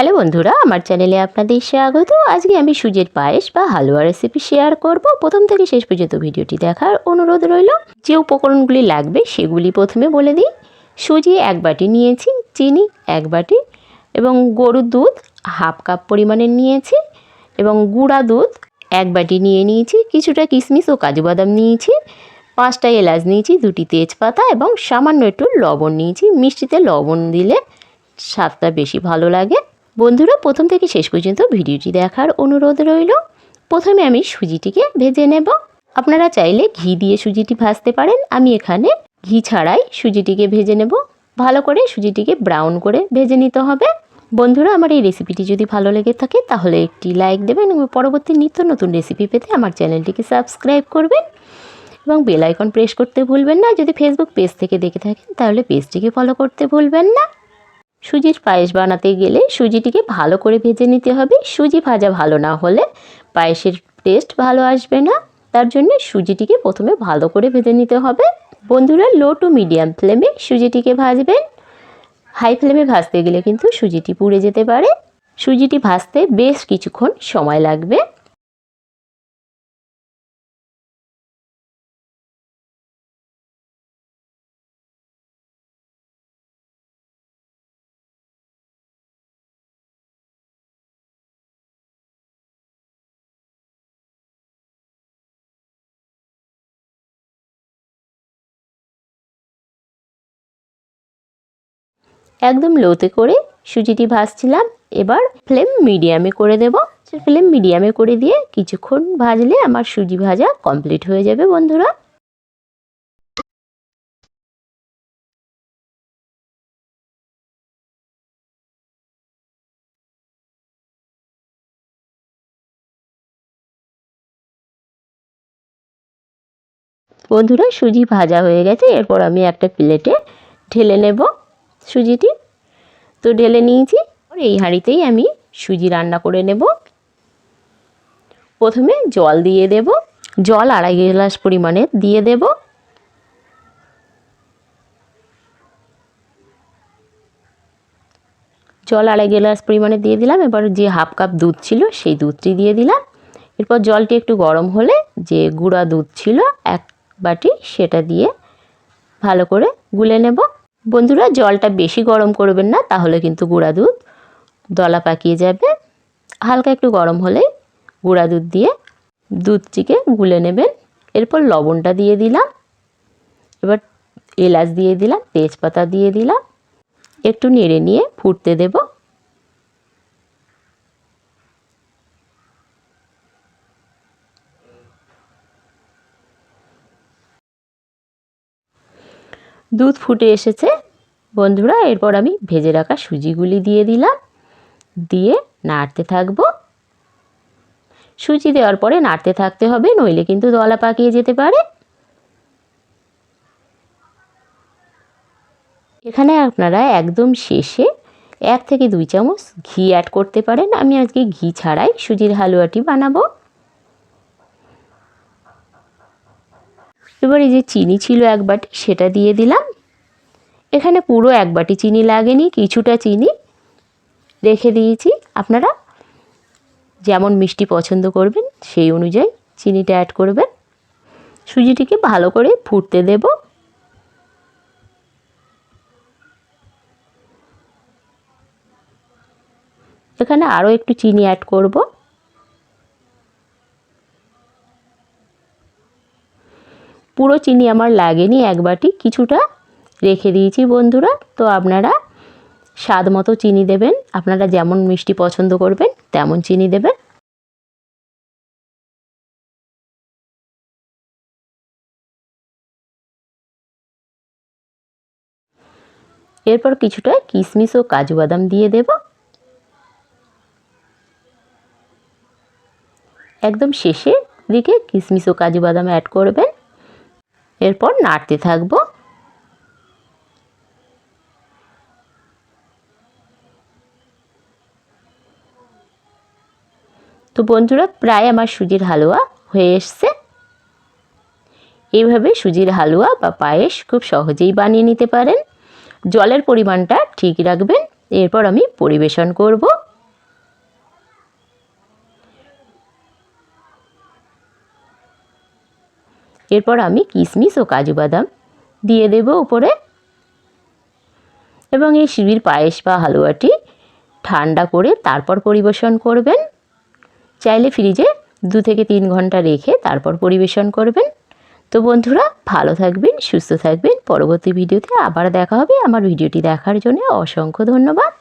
Hello বন্ধুরা, আমার চ্যানেলে আপনাদের স্বাগত। আজকে আমি সুজির পায়েস বা হালুয়া রেসিপি শেয়ার করব। প্রথম থেকে শেষ পর্যন্ত ভিডিওটি দেখার অনুরোধ রইল। যে উপকরণগুলি লাগবে সেগুলি প্রথমে বলে দিই। সুজি এক বাটি নিয়েছি, চিনি এক বাটি এবং গরুর দুধ হাফ কাপ পরিমাণের নিয়েছি এবং গুঁড়া দুধ এক বাটি নিয়ে নিয়েছি, কিছুটা কিশমিশ ও কাজু বাদাম নিয়েছি, পাঁচটা এলাচ নিয়েছি, দুটি তেজপাতা এবং সামান্য একটু লবণ নিয়েছি। মিষ্টিতে লবণ দিলে স্বাদটা বেশি ভালো লাগে। বন্ধুরা, প্রথম থেকে শেষ পর্যন্ত ভিডিওটি দেখার অনুরোধ রইল। প্রথমে আমি সুজিটিকে ভেজে নেব। আপনারা চাইলে ঘি দিয়ে সুজিটি ভাজতে পারেন। আমি এখানে ঘি ছাড়াই সুজিটিকে ভেজে নেব। ভালো করে সুজিটিকে ব্রাউন করে ভেজে নিতে হবে। বন্ধুরা, আমার এই রেসিপিটি যদি ভালো লেগে থাকে, তাহলে একটি লাইক দেবেন এবং পরবর্তী নিত্য নতুন রেসিপি পেতে আমার চ্যানেলটিকে সাবস্ক্রাইব করবেন। এবং বেল আইকন প্রেস করতে ভুলবেন না। যদি ফেসবুক পেজ থেকে দেখে থাকেন, তাহলে পেজটিকে ফলো করতে ভুলবেন না। সুজির পায়েস বানাতে গেলে সুজিটিকে ভালো করে ভেজে নিতে হবে। সুজি ভাজা ভালো না হলে পায়েসের টেস্ট ভালো আসবে না। তার জন্য সুজিটিকে প্রথমে ভালো করে ভেজে নিতে হবে। বন্ধুরা লো টু মিডিয়াম ফ্লেমে সুজিটিকে ভাজবেন। হাই ফ্লেমে ভাজতে গেলে কিন্তু সুজিটি পুড়ে যেতে পারে। সুজিটি ভাজতে বেশ কিছুক্ষণ সময় লাগবে। একদম লোতে করে সুজিটি ভাজছিলাম। এবার ফ্লেম মিডিয়ামে করে দেব। ফ্লেম মিডিয়ামে করে দিয়ে কিছুক্ষণ ভাজলে আমার সুজি ভাজা কমপ্লিট হয়ে যাবে বন্ধুরা। বন্ধুরা, সুজি ভাজা হয়ে গেছে। এরপর আমি একটা প্লেটে ঢেলে নেব। সুজিটি। তো ঢেলে নিয়েছি এই হাঁড়িতেই আমি সুজি রান্না করে নেব। প্রথমে জল দিয়ে দেব, জল আড়াই গ্লাস পরিমাণে দিয়ে দেব। জল আড়াই গ্লাস পরিমাণে দিয়ে দিলাম, এবার যে হাফ কাপ দুধ ছিল সেই দুধটি দিয়ে দিলাম। এরপর জলটি একটু গরম হলে যে গুঁড়া দুধ ছিল, এক বাটি সেটা দিয়ে ভালো করে গুলে নেব। বন্ধুরা, জলটা বেশি গরম করবেন না, তাহলে কিন্তু গুঁড়া দুধ দলা পাকিয়ে যাবে। হালকা একটু গরম হলেই গুঁড়া দুধ দিয়ে দুধটিকে গুলে নেবেন। এরপর লবণটা দিয়ে দিলাম। এবার এলাচ দিয়ে দিলাম, তেজপাতা দিয়ে দিলাম। একটু নেড়ে নিয়ে ফুটতে দেব। দুধ ফুটে এসেছে। বন্ধুরা, এরপর আমি ভেজে রাখা সুজিগুলি দিয়ে দিলাম। দিয়ে নাড়তে থাকব। সুজি দেওয়ার পরে নাড়তে থাকতে হবে, নইলে কিন্তু দলা পাকিয়ে যেতে পারে। এখানে আপনারা একদম শেষে এক থেকে দুই চামচ ঘি অ্যাড করতে পারেন। আমি আজকে ঘি ছাড়াই সুজির হালুয়াটি বানাবো। এবার এই যে চিনি ছিল এক বাটি, সেটা দিয়ে দিলাম। এখানে পুরো এক বাটি চিনি লাগেনি, কিছুটা চিনি রেখে দিয়েছি। আপনারা যেমন মিষ্টি পছন্দ করবেন, সেই অনুযায়ী চিনিটা অ্যাড করবেন। সুজিটিকে ভালো করে ফুটতে দেব। এখানে আরও একটু চিনি অ্যাড করব। পুরো চিনি আমার লাগেনি, এক বাটি কিছুটা রেখে দিয়েছি বন্ধুরা। তো আপনারা স্বাদ মতো চিনি দেবেন, আপনারা যেমন মিষ্টি পছন্দ করবেন, তেমন চিনি দেবেন। এরপর কিছুটা কিশমিশ ও কাজু বাদাম দিয়ে দেব। একদম শেষে দিকে কিশমিশ ও কাজু বাদাম অ্যাড করবেন। এরপর নাড়তে থাকব। তো বন্ধুরা, প্রায় আমার সুজির হালুয়া হয়ে এসছে। এইভাবে সুজির হালুয়া বা পায়েস খুব সহজেই বানিয়ে নিতে পারেন। জলের পরিমাণটা ঠিক রাখবেন। এরপর আমি পরিবেশন করব। এরপর আমি কিশমিশ ও কাজু বাদাম দিয়ে দেব উপরে। এবং এই শিবির পায়েস বা হালুয়াটি ঠান্ডা করে তারপর পরিবেশন করবেন। চাইলে ফ্রিজে দু থেকে তিন ঘণ্টা রেখে তারপর পরিবেশন করবেন। তো বন্ধুরা, ভালো থাকবেন, সুস্থ থাকবেন। পরবর্তী ভিডিওতে আবার দেখা হবে। আমার ভিডিওটি দেখার জন্য অসংখ্য ধন্যবাদ।